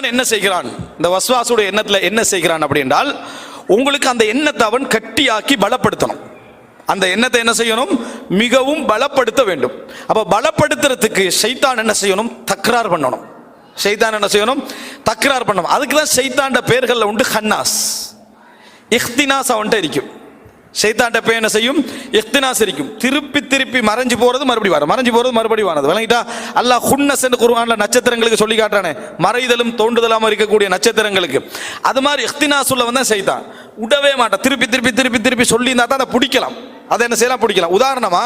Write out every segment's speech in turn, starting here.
சைத்தான் என்ன செய்கிறான்? இந்த வஸ்வாசுடைய எண்ணத்துல என்ன செய்கிறான் அப்படி என்றால் உங்களுக்கு அந்த எண்ணத்தை அவன் கட்டியாக்கி பலப்படுத்தணும். அந்த எண்ணத்தை என்ன செய்யணும்? மிகவும் பலப்படுத்த வேண்டும். அப்ப பலப்படுத்துறதுக்கு சைத்தான் என்ன செய்யணும்? தக்ரார் பண்ணணும். சைத்தான் என்ன செய்யணும்? தக்ரார் பண்ணணும். அதுக்கு தான் சைத்தாண்ட பேர்களில் உண்டு ஹன்னாஸ். இஹ்தினாஸ் அவன்கிட்ட இருக்கும் சைத்தாண்ட போய் என்ன செய்யும்? இஹ்தினாஸ் சிரிக்கும். திருப்பி திருப்பி மறைஞ்சு போறது மறுபடி வர மறைஞ்சு போறது மறுபடி வானது விளங்கிட்டா? அல்லாஹ் ஹுன்னஸ் என்று குருவான்ல நட்சத்திரங்களுக்கு சொல்லி காட்டுறானே. மறைதலும் தோண்டுதலாம இருக்கக்கூடிய நட்சத்திரங்களுக்கு. அது மாதிரி இஹ்தினாஸ் உள்ள வந்தா செய்தான் விடவே மாட்டான். திருப்பி திருப்பி திருப்பி திருப்பி சொல்லி இருந்தா தான் அதை பிடிக்கலாம். அதை என்ன செய்யலாம்? பிடிக்கலாம். உதாரணமா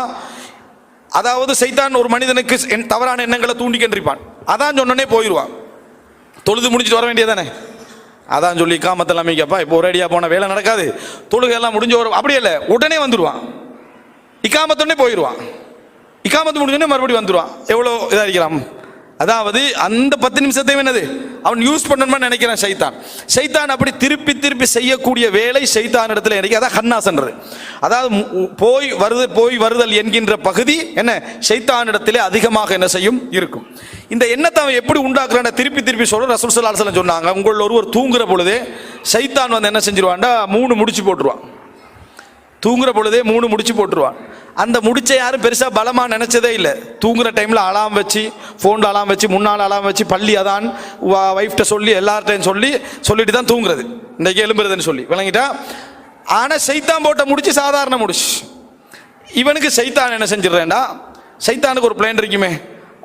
அதாவது சைத்தான் ஒரு மனிதனுக்கு என் தவறான எண்ணங்களை தூண்டிக்கின்றிருப்பான் அதான் சொன்னனே போயிடுவான் தொழுது முடிச்சுட்டு வர வேண்டியதானே அதான் சொல்லி காமத்தெல்லாம் அமைக்கப்பா. இப்போ ஒரேடியாக போன வேலை நடக்காது. தொழுகை எல்லாம் முடிஞ்ச வரும் அப்படி இல்லை. உடனே வந்துடுவான் இக்காமத்தோடனே போயிடுவான் இக்காமத்து முடிஞ்சோடனே மறுபடியும் வந்துடுவான் எவ்வளோ இதாக இருக்கிறான் அதாவது அந்த பத்து நிமிஷத்தையும் என்னது? அவன் யூஸ் பண்ணணும்னு நினைக்கிறான் சைத்தான். சைத்தான் அப்படி திருப்பி திருப்பி செய்யக்கூடிய வேலை சைத்தான் இடத்துல எனக்கு அதான் ஹன்னாசன்றது. அதாவது போய் வருது போய் வருதல் என்கின்ற பகுதி என்ன? சைத்தான் இடத்திலே அதிகமாக என்ன செய்யும்? இருக்கும். இந்த எண்ணத்தை அவன் எப்படி உண்டாக்குறான்? திருப்பி திருப்பி சொல்ல ரசூல் ஸல்லல்லாஹு சொன்னாங்க உங்களில் ஒருவர் தூங்குற பொழுதே சைத்தான் வந்து என்ன செஞ்சிருவான்டா? மூணு முடிச்சு போட்டுருவான். தூங்குற பொழுதே மூணு முடிச்சு போட்டுருவான். அந்த முடிச்ச யாரும் பெருசாக பலமாக நினச்சதே இல்லை. தூங்குற டைமில் அலாம் வச்சு ஃபோனில் அலாம் வச்சு முன்னால் அலாம் வச்சு பள்ளி அதான் ஒய்ஃப்ட்ட சொல்லி எல்லார்ட்டையும் சொல்லி சொல்லிட்டு தான் தூங்குறது. இன்றைக்கி எலும்புறதுன்னு சொல்லி. விளங்கிட்டா? ஆனால் சைத்தான் போட்ட முடிச்சு சாதாரண முடிச்சு. இவனுக்கு சைத்தான் என்ன செஞ்சிடுறேன்டா? சைத்தானுக்கு ஒரு பிளான் இருக்குமே.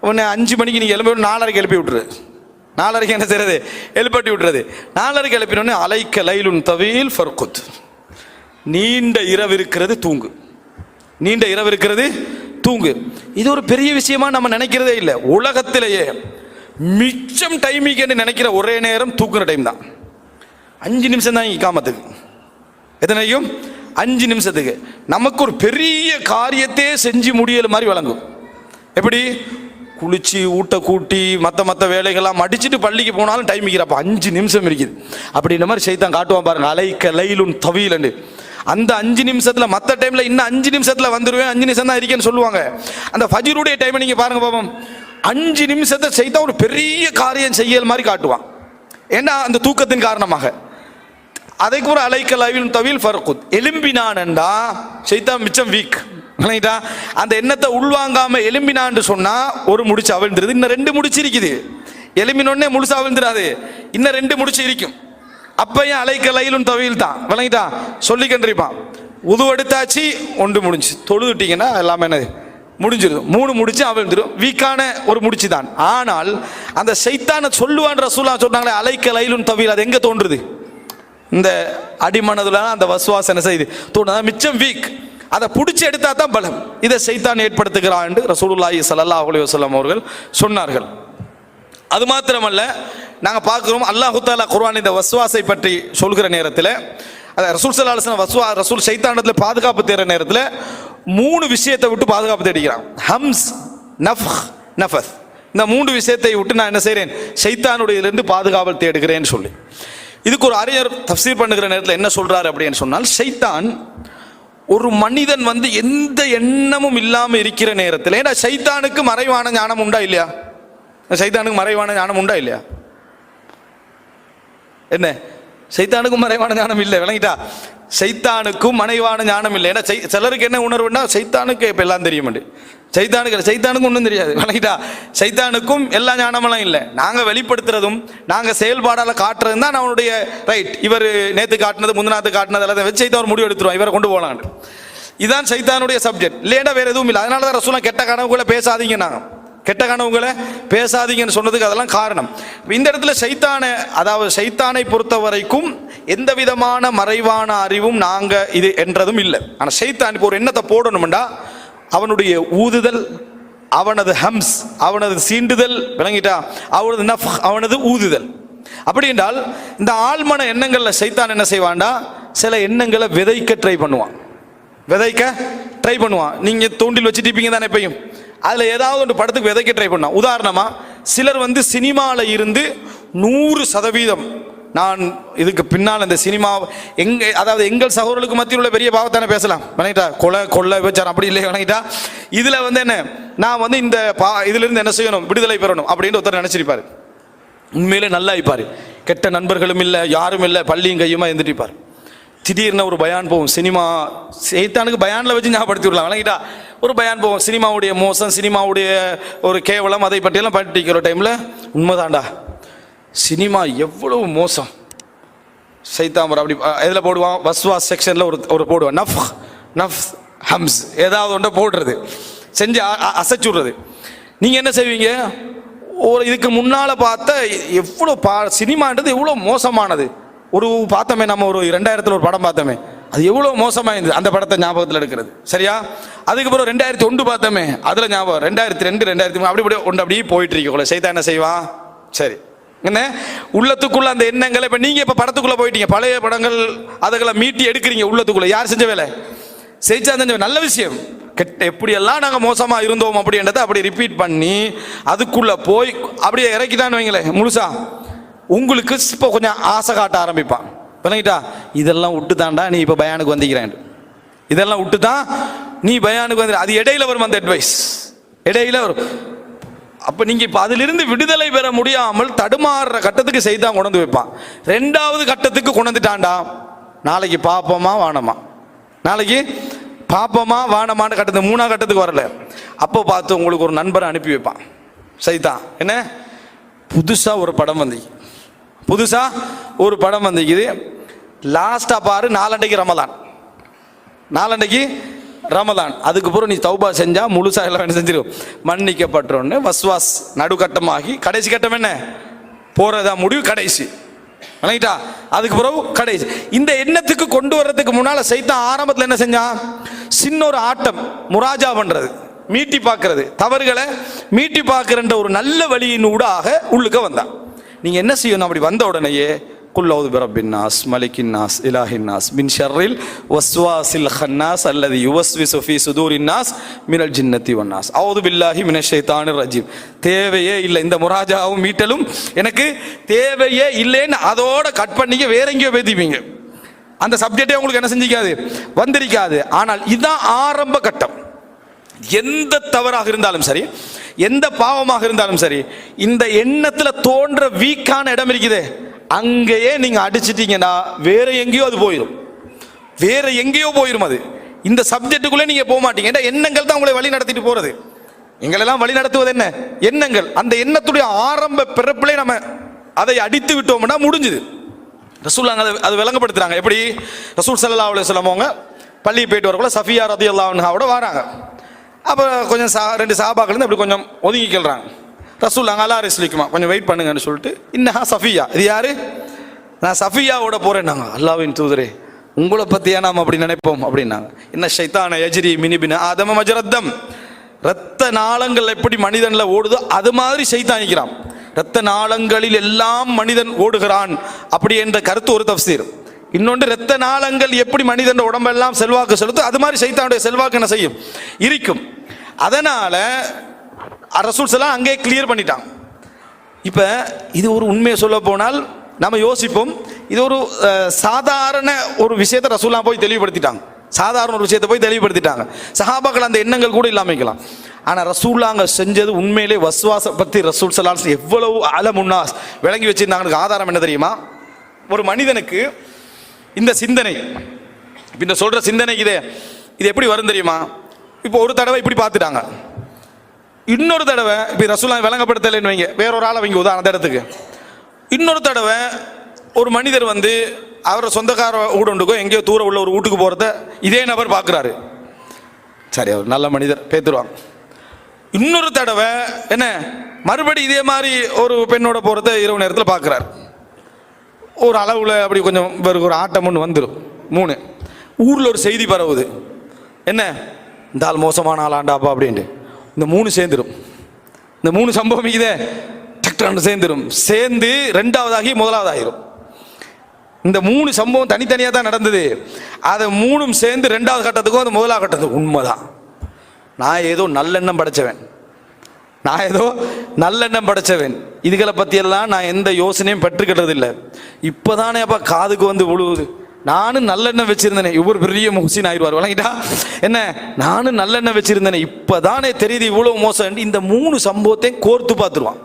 உன்னை அஞ்சு மணிக்கு நீ எழுப்பி நாலரைக்கு எழுப்பி விட்டுரு. நாலரைக்கு என்ன செய்யறது எழுப்பட்டி விட்டுறது. நாலரைக்கு எழுப்பினோடனே அலைக்க லைலுன் தவீல் ஃபர்குத். நீண்ட இரவு இருக்கிறது தூங்கு. நீண்ட இரவு இருக்கிறது தூங்கு. இது ஒரு பெரிய விஷயமா நம்ம நினைக்கிறதே இல்லை. உலகத்திலேயே மிச்சம் டைமிங் நினைக்கிற ஒரே நேரம் தூக்குற டைம் தான். அஞ்சு நிமிஷம் தான் காமத்துக்கு எத்தனையும் அஞ்சு நிமிஷத்துக்கு. நமக்கு ஒரு பெரிய காரியத்தையே செஞ்சு முடியல மாதிரி வழங்கும். எப்படி? குளிச்சு ஊட்ட கூட்டி மற்ற மற்ற வேலைகள்லாம் அடிச்சுட்டு பள்ளிக்கு போனாலும் டைம் இருக்கிறப்ப அஞ்சு நிமிஷம் இருக்குது. அப்படின்ற மாதிரி செய்தான் காட்டுவான் பாருங்க. அலைக்க கலையிலும் தவீலண்டு. அந்த அஞ்சு நிமிஷத்தில் மற்ற டைமில் இன்னும் அஞ்சு நிமிஷத்தில் வந்துடுவேன் அஞ்சு நிமிஷம் தான் இருக்கேன்னு சொல்லுவாங்க. அந்த ஃபஜிருடைய டைமை நீங்கள் பாருங்க பாப்போம் அஞ்சு நிமிஷத்தை செய்தா ஒரு பெரிய காரியம் செய்யல் மாதிரி காட்டுவான். ஏன்னா அந்த தூக்கத்தின் காரணமாக. அதை கூட அலைக்கல் அவில் தவில் ஃபர்குத். எலும்பினான்டா செய்தா மிச்சம் வீக் விளங்கிட்டா அந்த எண்ணத்தை உள்வாங்காம எலும்பினான்னு சொன்னா ஒரு முடிச்சு அவிழ்ந்துருது. இன்னும் ரெண்டு முடிச்சு இருக்குது. எலும்பினோடனே முழுசா அவிழ்ந்துடாது இன்னும் ரெண்டு முடிச்சு இருக்கும். அப்பையும் அலைக்க லைலும் தவியில் தான் விளங்கிட்டா? சொல்லி கண்டிருப்பான். உது எடுத்தாச்சு ஒன்று முடிஞ்சு தொழுதுட்டிங்கன்னா எல்லாமே என்னது? முடிஞ்சிடும் மூணு முடிச்சு அவிழ்ந்துடும் வீக்கான ஒரு முடிச்சு தான் ஆனால் அந்த சைத்தான சொல்லுவான் ரசூலா சொன்னாங்களே அலைக்க லைலும் தவியில் அது எங்கே தோன்றுது? இந்த அடிமனதுல அந்த வசுவாசனை செய்து தோணுது மிச்சம் வீக். அதை பிடிச்சி எடுத்தா தான் பலம். இதை சைத்தான் ஏற்படுத்துகிறான் என்று ரசூலுல்லாஹி சல்லா அலி வஸல்லம் அவர்கள் சொன்னார்கள். அது மாத்திரமல்ல நாங்கள் பார்க்குறோம் அல்லாஹு தாலா குர்வான் இந்த வசுவாசை பற்றி சொல்கிற நேரத்தில் அதை ரசூல் சல்லாஹன் வசுவா வஸ்வா ரசூல் சைத்தானத்தில் பாதுகாப்பு தேடுற நேரத்தில் மூணு விஷயத்தை விட்டு பாதுகாப்பு தேடிக்கிறான். ஹம்ஸ் நஃப் நஃபஸ். இந்த மூன்று விஷயத்தை விட்டு நான் என்ன செய்கிறேன் சைத்தானுடையிலிருந்து பாதுகாவல் தேடுகிறேன்னு சொல்லி. இதுக்கு ஒரு அறிஞர் தப்சீர் பண்ணுகிற நேரத்தில் என்ன சொல்கிறாரு அப்படின்னு சொன்னால் சைத்தான் ஒரு மனிதன் வந்து எந்த எண்ணமும் இல்லாமல் இருக்கிற நேரத்தில் ஏன்னா சைத்தானுக்கு மறைவான ஞானம் உண்டா இல்லையா? சைத்தானுக்கு மறைவான ஞானம் உண்டா இல்லையா? என்ன? சைத்தானுக்கும் மறைவான ஞானம் இல்லை. விளங்கிட்டா? சைத்தானுக்கும் மறைவான ஞானம் இல்லை. ஏன்னா சிலருக்கு என்ன உணர்வுன்னா சைத்தானுக்கு இப்போ எல்லாம் தெரியும் சைத்தானுக்கு சைத்தானுக்கும் ஒன்றும் தெரியாது. விளங்கிட்டா? சைத்தானுக்கும் எல்லா ஞானமெல்லாம் இல்லை. நாங்கள் வெளிப்படுத்துறதும் நாங்கள் செயல்பாடால் காட்டுறதும் தான் அவனுடைய ரைட் இவர் நேற்று காட்டினது முந்தினாத்து காட்டினது எல்லாத்தையும் வச்சு சைத்தான் ஒரு முடிவு எடுத்துருவோம் இவரை கொண்டு போகலான்னு இதான் சைத்தானுடைய சப்ஜெக்ட் இல்லைன்னா வேறு எதுவும் இல்லை. அதனால தான் ரசூலாம் கெட்ட கனவுக்குள்ளே பேசாதீங்க நாங்கள் கெட்ட கனவுகளை பேசாதீங்கன்னு சொன்னதுக்கு அதெல்லாம் காரணம். இந்த இடத்துல சைத்தானை அதாவது சைத்தானை பொறுத்த வரைக்கும் எந்த விதமான மறைவான அறிவும் நாங்கள் இது என்றதும் இல்லை. ஆனால் சைத்தான் இப்போ ஒரு எண்ணத்தை போடணும்டா. அவனுடைய ஊதுதல் அவனது ஹம்ஸ் அவனது சீண்டுதல் விளங்கிட்டா? அவனது நஃப் அவனது ஊதுதல். அப்படி என்றால் இந்த ஆழ்மன எண்ணங்களில் சைத்தான் என்ன செய்வான்டா? சில எண்ணங்களை விதைக்க ட்ரை பண்ணுவான். விதைக்க ட்ரை பண்ணுவான். நீங்கள் தூண்டில் வச்சுட்டு தானே எப்பயும் அதில் ஏதாவது ஒரு படத்துக்கு விதைக்க ட்ரை பண்ணோம் உதாரணமாக சிலர் வந்து சினிமாவில் இருந்து நூறு சதவீதம் நான் இதுக்கு பின்னால் இந்த சினிமா எங்க அதாவது எங்கள் சகோதரர்களுக்கு மத்தியில் உள்ள பெரிய பாவத்தானே பேசலாம். வணங்கிட்டா? கொலை கொள்ளை விபச்சாரம் அப்படி இல்லை வணங்கிட்டா? இதில் வந்து என்ன? நான் வந்து இந்த பா இதுலேருந்து என்ன செய்யணும்? விடுதலை பெறணும் அப்படின்னு ஒருத்தர் நினச்சிருப்பார். உண்மையிலே நல்லா இருப்பார். கெட்ட நண்பர்களும் இல்லை யாரும் இல்லை பள்ளியும் கையுமா இருந்துட்டு இருப்பார் திடீர்னு ஒரு பயான் போகும். சினிமா செய்தானுக்கு பயானில் வச்சு ஞாபகப்படுத்தி விடலாம் விளங்கிட்டா? ஒரு பயான் போவோம் சினிமாவுடைய மோசம் சினிமாவுடைய ஒரு கேவலம் அதை பற்றியெல்லாம் பண்ணிட்டு டைமில் உண்மைதான்டா. சினிமா எவ்வளவு மோசம். சைத்தாமர் அப்படி எதில் போடுவான்? வஸ்வாஸ் செக்ஷனில் ஒரு ஒரு போடுவான். நஃப் நஃப் ஹம்ஸ் ஏதாவது ஒன்றை போடுறது. செஞ்சு அ- அ- அசைச்சுடுறது. நீங்கள் என்ன செய்வீங்க? ஒரு இதுக்கு முன்னால் பார்த்த எவ்வளோ பா சினிமான்றது எவ்வளோ மோசமானது. ஒரு பார்த்தோமே நம்ம ஒரு ரெண்டாயிரத்தில் ஒரு படம் பார்த்தோமே. அது எவ்வளோ மோசமாக இருந்தது அந்த படத்தை ஞாபகத்தில் எடுக்கிறது. சரியா? அதுக்கப்புறம் ரெண்டாயிரத்தி ஒன்று பார்த்தோமே அதில் ஞாபகம் ரெண்டாயிரத்தி ரெண்டு ரெண்டாயிரத்தி மூணு அப்படி இப்படி ஒன்று அப்படியே போயிட்டு இருக்கோம்ல செய்தா என்ன செய்வான் சரி. என்ன? உள்ளத்துக்குள்ள அந்த எண்ணங்களை இப்போ நீங்கள் இப்போ படத்துக்குள்ளே போயிட்டீங்க பழைய படங்கள் அதுகளை மீட்டி எடுக்கிறீங்க உள்ளத்துக்குள்ள. யார் செஞ்ச வேலை? செஞ்சா செஞ்ச நல்ல விஷயம். கெட்ட எப்படியெல்லாம் நாங்கள் மோசமாக இருந்தோம் அப்படின்றத அப்படி ரிப்பீட் பண்ணி அதுக்குள்ளே போய் அப்படியே இறக்கிதான் வைங்களேன் முழுசா. உங்களுக்கு இப்போ கொஞ்சம் ஆசை காட்ட ஆரம்பிப்பான். பண்ணிக்கிட்டா இதெல்லாம் விட்டு தாண்டா நீ இப்போ பயானுக்கு வந்திக்கிறேன் இதெல்லாம் விட்டு தான் நீ பயானுக்கு வந்து அது இடையில வரும் அந்த அட்வைஸ் இடையில வரும். அப்போ நீங்கள் இப்போ அதிலிருந்து விடுதலை பெற முடியாமல் தடுமாறுற கட்டத்துக்கு செய்தான் கொண்டு வைப்பான். ரெண்டாவது கட்டத்துக்கு கொண்டுட்டான்டா நாளைக்கு பாப்போமா வானமா? நாளைக்கு பாப்போமா வானமான கட்டத்துக்கு மூணாவது கட்டத்துக்கு வரல. அப்போ பார்த்து உங்களுக்கு ஒரு நண்பரை அனுப்பி வைப்பான். சைதான். என்ன? புதுசாக ஒரு படம் வந்து புதுசா ஒரு படம் வந்துக்குது லாஸ்டா பாரு நாலண்டைக்கு ரமலான். நாலண்டைக்கு ரமலான். அதுக்கு பிறகு நீ தௌபா செஞ்சா முழுசா எல்லாம் என்ன செஞ்சிடும் மன்னிக்கப்பட்டோன்னு வஸ்வாஸ் நடுக்கட்டமாகி கடைசி கட்டம் என்ன? போறதா முடிவு கடைசி. வணங்கிட்டா அதுக்கு பிறகு கடைசி. இந்த எண்ணத்துக்கு கொண்டு வர்றதுக்கு முன்னால சைத்தான் ஆரம்பத்தில் என்ன செஞ்சான்? சின்ன ஒரு ஆட்டம் முராஜா பண்றது மீட்டி பார்க்கறது. தவறுகளை மீட்டி பார்க்கிறன்ற ஒரு நல்ல வழியின் ஊடாக உள்ளுக்க வந்தான். நீங்க என்ன செய்யணும் அப்படி வந்த உடனேயே குல்லவுது பிரபின்னாஸ் மலிக்கின்னாஸ் இலாஹின்னாஸ் மின் ஷர்ரில் வஸ்வாசில் ஹன்னாஸ் அல்லது யுவஸ்வி சுஃபி சுதூரின்னாஸ் மினல் ஜின்னத்தி வன்னாஸ் அவுது பில்லாஹி மின தானு ரஜீம். தேவையே இல்லை. இந்த முராஜாவும் மீட்டலும் எனக்கு தேவையே இல்லைன்னு அதோட கட் பண்ணிக்க வேற எங்கேயோ பேத்திப்பீங்க. அந்த சப்ஜெக்டே உங்களுக்கு என்ன செஞ்சிக்காது? வந்திருக்காது. ஆனால் இதுதான் ஆரம்ப கட்டம். எந்த தவறாக இருந்தாலும் சரி எந்த பாவமாக இருந்தாலும் சரி இந்த எண்ணத்துல தோன்ற வீக்கான இடம் இருக்குதே. அங்கேயே நீங்க அடிச்சிட்டீங்கன்னா வேற எங்கேயோ அது போயிடும் வேற எங்கேயோ போயிடும் அது. இந்த சப்ஜெக்டுக்குள்ளே நீங்க போக மாட்டீங்க. ஏன்னா எண்ணங்கள் தான் உங்களை வழி நடத்திட்டு போறது. எங்களெல்லாம் வழி நடத்துவது என்ன? எண்ணங்கள். அந்த எண்ணத்துடைய ஆரம்ப பிறப்பிலே நம்ம அதை அடித்து விட்டோம்னா முடிஞ்சுது. ரசூல் அங்கே அதை- அது விளங்கப்படுத்துறாங்க. எப்படி? ரசூல் சல்லா அலுவலி சொல்லவங்க பள்ளி போயிட்டு வரக்குள்ள சஃபியா ரதி அல்லாஹோட வராங்க. அப்போ கொஞ்சம் சா ரெண்டு சாபாக்கள் அப்படி கொஞ்சம் ஒதுங்கிக்கிறாங்க ரசூல் அங்கே அல்லா ரிஸ்லிக்குமா கொஞ்சம் வெயிட் பண்ணுங்கன்னு சொல்லிட்டு இன்னஹா சஃபியா. இது யார்? நான் சஃபியாவோட போகிறேன் நாங்கள் அல்லாவின் தூதரே உங்களை பற்றியா நாம் அப்படி நினைப்போம்? அப்படின்னாங்க. என்ன ஷைத்தான எஜிரி மினிபின் ஆதம மஜரத்தம். ரத்த நாளங்கள் எப்படி மனிதனில் ஓடுதோ அது மாதிரி சைத்தான் ரத்த நாளங்களில் எல்லாம் மனிதன் ஓடுகிறான். அப்படி என்ற கருத்து ஒரு தப்சீர். இன்னொன்று ரத்த நாளங்கள் எப்படி மனிதன் உடம்பெல்லாம் செல்வாக்கு செலுத்தும்? அது மாதிரி சைத்தானுடைய செல்வாக்கு என்ன செய்யும்? இருக்கும். அதனால அரசூல்ஸ் எல்லாம் அங்கே கிளியர் பண்ணிட்டான். இப்போ இது ஒரு உண்மையை சொல்ல போனால் நம்ம யோசிப்போம். இது ஒரு சாதாரண ஒரு விஷயத்தை ரசூல்லாம் போய் தெளிவுபடுத்திட்டாங்க. சாதாரண ஒரு விஷயத்தை போய் தெளிவுபடுத்திட்டாங்க. சஹாபாக்கள் அந்த எண்ணங்கள் கூட இல்லாமைக்கலாம் ஆனால் ரசூல்லாங்க செஞ்சது உண்மையிலே வசுவாச பற்றி ரசூல் சலாஸ் எவ்வளவு அலமுன்னா விளங்கி வச்சிருந்தாங்களுக்கு ஆதாரம் என்ன தெரியுமா? ஒரு மனிதனுக்கு இந்த சிந்தனை. இப்போ இந்த சொல்கிற சிந்தனைக்கு இதே. இது எப்படி வரும் தெரியுமா? இப்போ ஒரு தடவை இப்படி பார்த்துட்டாங்க. இன்னொரு தடவை இப்போ ரசூலா விளங்கப்படுத்தலைன்னு வைங்க. வேற ஒரு ஆளை வைங்க உதாரண இடத்துக்கு. இன்னொரு தடவை ஒரு மனிதர் வந்து அவரை சொந்தக்கார வீடு உண்டுக்கோ எங்கேயோ தூரம் உள்ள ஒரு வீட்டுக்கு போகிறத இதே நபர் பார்க்குறாரு. சரி அவர் நல்ல மனிதர் பேத்துருவாங்க இன்னொரு தடவை என்ன? மறுபடி இதே மாதிரி ஒரு பெண்ணோட போகிறத இரவு நேரத்தில் பார்க்குறாரு. ஒரு அளவில் அப்படி கொஞ்சம் இவருக்கு ஒரு ஆட்டம் ஒன்று வந்துடும் மூணு. ஊரில் ஒரு செய்தி பரவுது. என்ன? இந்த ஆள் மோசமான ஆளாண்டாப்பா அப்படின்ட்டு. இந்த மூணு சேர்ந்துடும் இந்த மூணு சம்பவம் இதே டக்டர் சேர்ந்துடும் சேர்ந்து ரெண்டாவதாகி முதலாவதாகிடும் இந்த மூணு சம்பவம் தனித்தனியாக தான் நடந்தது. அதை மூணும் சேர்ந்து ரெண்டாவது கட்டத்துக்கும் அது முதலாவது கட்டத்துக்கும் உண்மைதான். நான் ஏதோ நல்லெண்ணம் படைச்சவன். நான் ஏதோ நல்லெண்ணம் படைச்சவன். இதுகளை பற்றியெல்லாம் நான் எந்த யோசனையும் பெற்றுக்கிட்டது இல்லை இப்போதானே அப்பா காதுக்கு வந்து விழுவுது. நானும் நல்லெண்ணம் வச்சிருந்தேனே. இவர் பெரிய முஹ்சின் ஆயிடுவார். வழங்கிட்டா என்ன? நானும் நல்லெண்ணம் வச்சிருந்தேனே. இப்போதானே தெரியுது இவ்வளோ மோசம் இந்த மூணு சம்பவத்தையும் கோர்த்து பார்த்துருவான்.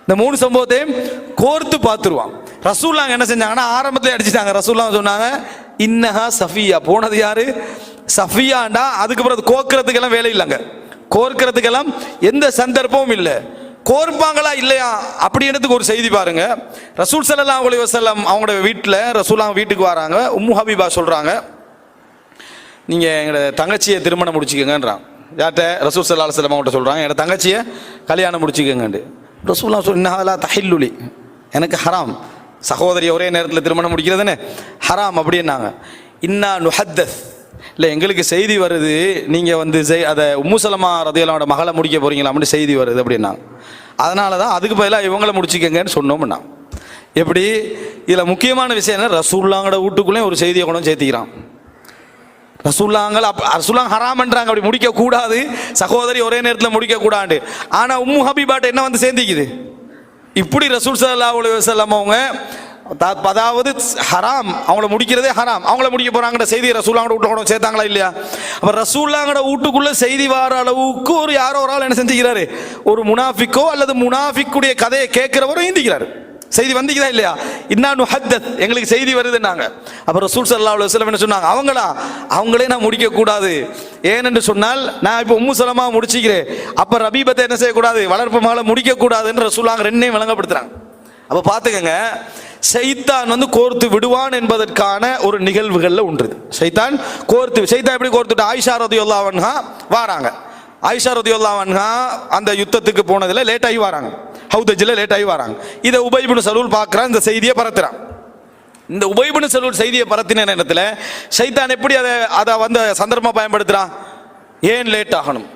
இந்த மூணு சம்பவத்தையும் கோர்த்து பார்த்துருவான். ரசூல்லாங்க என்ன செஞ்சாங்கன்னா ஆரம்பத்தில் அடிச்சிட்டாங்க. ரசூல்லாம் சொன்னாங்க? இன்னஹா சஃபியா. போனது யாரு? சஃபியாண்டா. அதுக்கப்புறம் அது கோக்கிறதுக்கெல்லாம் வேலை இல்லைங்க. கோர்க்கிறதுக்கெல்லாம் எந்த சந்தர்ப்பமும் இல்லை. கோர்ப்பாங்களா இல்லையா? அப்படின்றதுக்கு ஒரு செய்தி பாருங்க. ரசூல் ஸல்லல்லாஹு அலி வசல்லம் அவங்களோட வீட்டில் ரசூலாம் வீட்டுக்கு வராங்க. உம்மு ஹபீபா சொல்கிறாங்க நீங்கள் எங்களோட தங்கச்சியை திருமணம் முடிச்சுக்கங்கன்றான். யார்கிட்ட? ரசூல் சல்லா அலுவலம் அவங்கள்ட்ட சொல்கிறாங்க என்னோட தங்கச்சியை கல்யாணம் முடிச்சுக்கங்கண்டு ரசூல்லாம் சொல் இன்னஹலா தஹில்லுலி. எனக்கு ஹராம். சகோதரி ஒரே நேரத்தில் திருமணம் முடிக்கிறதுன்னு. ஹராம். அப்படின்னாங்க. இன்னா நுஹத்தஸ். இல்லை எங்களுக்கு செய்தி வருது நீங்கள் வந்து செய் அதை உம்முசலமா ரதையலோட மகளை முடிக்க போறீங்களா அப்படின்னு செய்தி வருது அப்படின்னா அதனால தான் அதுக்கு பதிலாக இவங்களை முடிச்சுக்கங்கன்னு சொன்னோம்னா. எப்படி? இதில் முக்கியமான விஷயம் என்ன? ரசூல்லாங்கட வீட்டுக்குள்ளேயும் ஒரு செய்தியை கொண்டு சேர்த்திக்கிறான். ரசூல்லாங்கள் அப் ரசூல்லாங்க ஹராமன்றாங்க அப்படி முடிக்கக்கூடாது சகோதரி ஒரே நேரத்தில் முடிக்கக்கூடாது ஆனால் உம்மு ஹபீபாட்ட என்ன வந்து சேர்ந்திக்குது இப்படி ரசூல் சல்லா அலைஹி அவங்க அதாவது ஹராம். அவங்கள முடிக்கிறதே ஹராம். அவங்கள முடிக்க போறாங்கன்ற செய்தி ரசூலாங்கட வீட்டுல சேர்த்தாங்களா இல்லையா? அப்ப ரசூலாங்கட வீட்டுக்குள்ள செய்தி வார அளவுக்கு ஒரு யாரோ ஒரு ஆள் என்ன செஞ்சுக்கிறாரு? ஒரு முனாஃபிக்கோ அல்லது முனாஃபிக்குடைய கதையை கேட்கிறவரும் இந்திக்கிறாரு செய்தி வந்திக்கிறா இல்லையா? இன்னானு ஹத்தத் எங்களுக்கு செய்தி வருதுன்னாங்க. அப்ப ரசூல் சல்லா அலுவலம் என்ன சொன்னாங்க? அவங்களா அவங்களே நான் முடிக்க கூடாது ஏனென்று சொன்னால் நான் இப்போ உம்மு சலமா முடிச்சுக்கிறேன். அப்ப ரபீபத்தை என்ன செய்யக்கூடாது? வளர்ப்பு மகளை முடிக்க கூடாதுன்னு ரசூலாங்க ரெண்டையும் விளங்கப்படுத்துறாங்க. அப்ப பாத்துக்கங்க சைத்தான் வந்து கோர்த்து விடுவான் என்பதற்கான ஒரு நிகழ்வுகளில் ஒன்று சைத்தான் கோர்த்து சைத்தான் எப்படி கோர்த்துட்டு? ஆயிஷா ரதியுல்லா வன்ஹா வாராங்க. ஆயிஷா ரதியுல்லா வன்ஹா அந்த யுத்தத்துக்கு போனதில் லேட்டாகி வராங்க. ஹவுதஜில் லேட்டாகி வராங்க. இதை உபைபுன் சலூல் பார்க்குறான் இந்த செய்தியை பரத்துறான். இந்த உபைபுன் சலூல் செய்தியை பரத்தின நேரத்தில் சைத்தான் எப்படி அதை அதை வந்து சந்தர்ப்பமாக பயன்படுத்துகிறான் ஏன் லேட் ஆகணும்?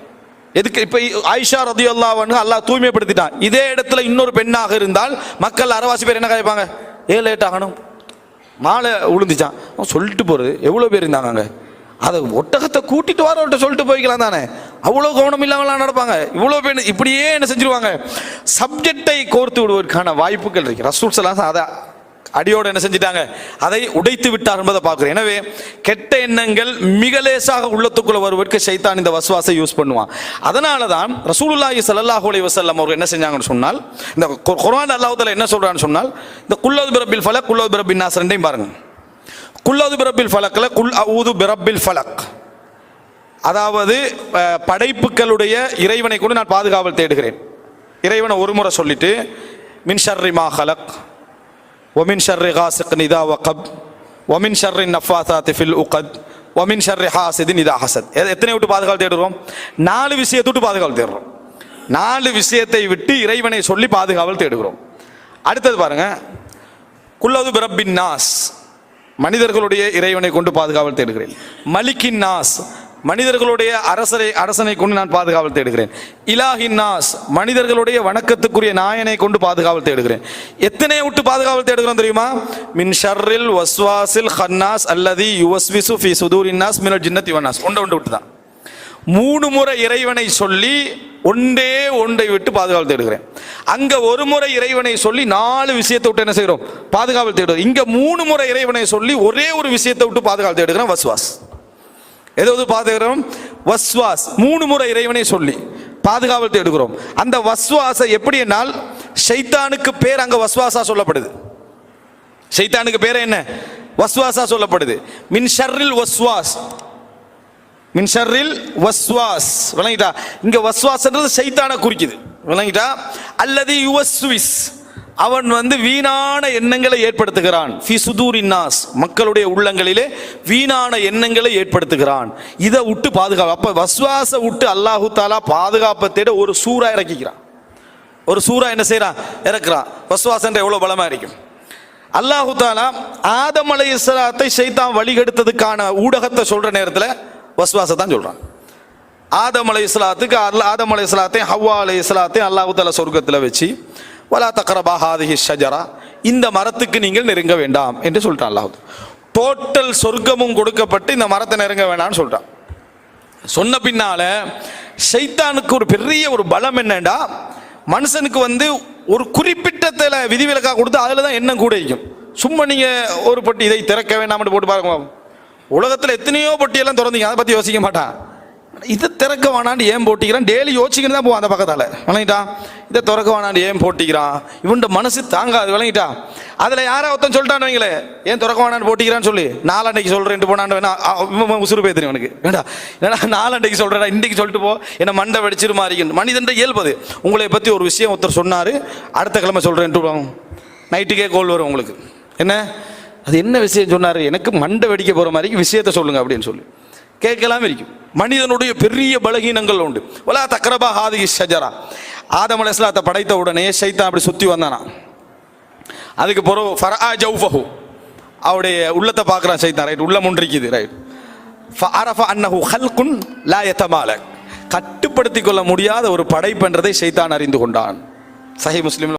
எதுக்கு இப்போ ஆயிஷா ரதியுல்லா வந்து அல்லாஹ் தூய்மைப்படுத்திட்டான். இதே இடத்துல இன்னொரு பெண்ணாக இருந்தால் மக்கள் அரவாசி பேர் என்ன கிடைப்பாங்க ஏன் லேட் ஆகணும். மாலை விழுந்துச்சான் அவன் சொல்லிட்டு போகிறது எவ்வளோ பேர் இருந்தாங்க அங்கே? அதை ஒட்டகத்தை கூட்டிட்டு வரவர்கிட்ட சொல்லிட்டு போய்க்கலாம் தானே. அவ்வளோ கவனம் இல்லாமலாம் நடப்பாங்க. இவ்வளோ பேர் இப்படியே என்ன செஞ்சிருவாங்க? சப்ஜெக்டை கோர்த்து விடுவதற்கான வாய்ப்புகள் இருக்கு. ரசூல் சலாம் அதை அடியோடு என்ன செஞ்சிட்டாங்க? அதை உடைத்து விட்டார் என்பதை பார்க்குறோம். எனவே கெட்ட எண்ணங்கள் மிக லேசாக உள்ளத்துக்குள்ள வருவதற்கு சைத்தான் இந்த வசுவாசை யூஸ் பண்ணுவான். அதனால தான் ரசூலுல்லாஹி ஸல்லல்லாஹு அலி வசல்லம் அவர் என்ன செஞ்சாங்கன்னு சொன்னால் இந்த கு- குர்ஆன் அல்லாஹ் என்ன சொல்றான்னு சொன்னால் இந்த குல்லது பிரபில் ஃபலக் குல்லது பிரபின் நாஸ் ரெண்டையும் பாருங்க. குல்லது பிரபில் ஃபலக்கில் குல் அவுது பிரபில் ஃபலக். அதாவது படைப்புகளுடைய இறைவனை கூட நான் பாதுகாவல் தேடுகிறேன். இறைவனை ஒரு முறை சொல்லிட்டு மின்ஷர்ரிமா ஹலக் ஒமின் ஷர்ரி காசிக் நிதா வகப் ஒமின் ஷர்ரி நஃபாசாத்தி ஃபில் உகத் ஒமின் ஷர்ரி ஹாசிதின் இதா ஹசத் எத்தனை விட்டு பாதுகாப்பு தேடுறோம் நாலு விஷயத்தை விட்டு பாதுகாவல் தேடுறோம். நாலு விஷயத்தை விட்டு இறைவனை சொல்லி பாதுகாவல் தேடுகிறோம். அடுத்தது பாருங்க. குல்லது பிரபின் நாஸ். மனிதர்களுடைய இறைவனை கொண்டு பாதுகாவல் தேடுகிறேன். மலிக்கின் நாஸ். மனிதர்களுடைய அரசரை அரசனை கொண்டு நான் பாதுகாவல் தேடுகிறேன். இலாஹின் நாஸ் மனிதர்களுடைய வணக்கத்துக்குரிய நாயனை கொண்டு பாதுகாவல் தேடுகிறேன். எத்தனை விட்டு பாதுகாவல் தேடுகிறோம் தெரியுமா? மின் ஷர்ரில் வஸ்வாசில் ஹன்னாஸ் அல்லது யுவஸ்விசு ஃபி சுதூரின் நாஸ் மினல் ஜின்னத்தி வன்னாஸ். ஒன்றை ஒன்று விட்டு தான். மூணு முறை இறைவனை சொல்லி ஒன்றே ஒன்றை விட்டு பாதுகாவல் தேடுகிறேன். அங்க ஒரு முறை இறைவனை சொல்லி நாலு விஷயத்தை விட்டு என்ன செய்கிறோம்? பாதுகாவல் தேடுகிறோம். இங்க மூணு முறை இறைவனை சொல்லி ஒரே ஒரு விஷயத்தை விட்டு பாதுகாவல் தேடுகிறேன். வஸ்வாஸ். எதாவது பாதுகிறோம் வஸ்வாஸ். மூணு முறை இறைவனை சொல்லி பாதுகாவல் தேடுகிறோம். அந்த வஸ்வாசை எப்படி என்னால்? ஷைத்தானுக்கு பேர் அங்க வஸ்வாசா சொல்லப்படுது. ஷைத்தானுக்கு பேர் என்ன? வஸ்வாசா சொல்லப்படுது. மின் ஷர்ரில் வஸ்வாஸ். மின் ஷர்ரில் வஸ்வாஸ். விளங்கிட்டா? இங்க வஸ்வாஸ்ன்றது சைத்தான குறிக்குது. விளங்கிட்டா? அல்லது யுவஸ்விஸ். அவன் வந்து வீணான எண்ணங்களை ஏற்படுத்துகிறான். ஃபி சுதூரின்னாஸ் மக்களுடைய உள்ளங்களிலே வீணான எண்ணங்களை ஏற்படுத்துகிறான். இதை விட்டு பாதுகாப்பு. அப்ப வஸ்வாச விட்டு அல்லாஹு தாலா பாதுகாப்பை தேட ஒரு சூறா இறக்கிக்கிறான். ஒரு சூறா என்ன செய்கிறான் இறக்குறான். வஸ்வாசன்ற எவ்வளவு பலமா இருக்கும் அல்லாஹு தாலா ஆதம் அலை இஸ்லாத்தை சைத்தான் வழிகெடுத்ததுக்கான ஊடகத்தை சொல்ற நேரத்தில் வஸ்வாசத்தான் சொல்றான். ஆதம் அலை இஸ்லாத்துக்கு அல்ல ஆதம் அலை இஸ்லாத்தையும் ஹவ்வா அலை இஸ்லாத்தையும் அல்லாஹு தாலா சொர்க்கத்தில் வச்சு வலா தக்கரபா ஹாதிஹி ஷஜரா இந்த மரத்துக்கு நீங்கள் நெருங்க வேண்டாம் என்று சொல்லிட்டான் அல்லாஹு. டோட்டல் சொர்க்கமும் கொடுக்கப்பட்டு இந்த மரத்தை நெருங்க வேண்டாம்னு சொல்கிறான் சொன்ன பின்னால ஷைத்தானுக்கு ஒரு பெரிய ஒரு பலம் என்னண்டா? மனுஷனுக்கு வந்து ஒரு குறிப்பிட்டத்தில் விதிவிலக்காக கொடுத்து அதில் தான் எண்ணம் கூட இருக்கும். சும்மா நீங்கள் ஒரு பொட்டி இதை திறக்க வேண்டாம்னு போட்டு பாருங்க உலகத்தில் எத்தனையோ பொட்டியெல்லாம் திறந்தீங்க அதை பற்றி யோசிக்க மாட்டான். இதை திறக்க வேணாண்டு ஏன் போட்டிக்கிறான்? டெய்லி யோசிச்சுக்கிட்டு தான் போவான் அந்த பக்கத்தால். விளங்கிட்டா? இதை திறக்க வேணாண்டு ஏன் போட்டிக்கிறான்? இவன்ட மனசு தாங்காது விளங்கிட்டா? அதில் யாரா ஒருத்தன் சொல்லிட்டான் வைங்களே. ஏன் திறக்க வேணான்னு போட்டிக்கிறான்னு சொல்லி. நாலண்டைக்கு சொல்கிறேன்ட்டு போனான்னு வேணா. உசுறு பேத்துறேன் எனக்கு வேண்டா ஏன்னா நாலண்டைக்கு சொல்கிறேடா இன்றைக்கு சொல்லிட்டு போ. என்ன மண்டை வெடிச்சிரு மாறிக்கணும் மனிதன் இயல்பது உங்களை பற்றி ஒரு விஷயம் ஒருத்தர் சொன்னார். அடுத்த கிழமை சொல்கிறேன்ட்டு நைட்டுக்கே கோல் வரும் உங்களுக்கு. என்ன? அது என்ன விஷயம் சொன்னார்? எனக்கு மண்டை வெடிக்க போகிற மாதிரி விஷயத்த சொல்லுங்கள் அப்படின்னு சொல்லி. கேட்கலாம் இருக்கும் மனிதனுடைய பெரிய பலகீனங்கள் உண்டு வலா தக்ரபா ஹாதி ஷஜரா ஆதம் அலைஹிஸ்ஸலாத்தை படைத்த உடனே சைத்தான் அப்படி சுற்றி வந்தானா அதுக்கு பிறகு ஃபரா ஜவுஃபஹு அவருடைய உள்ளத்தை பார்க்குறான் சைத்தான் ரைட் உள்ள முன்றிக்குது ரைட் ஃபஅரஃப அன்னஹு ஹல்குன் லா எத்தமால கட்டுப்படுத்தி கொள்ள முடியாத ஒரு படைப்பென்றதை சைத்தான் அறிந்து கொண்டான் சஹி முஸ்லீம்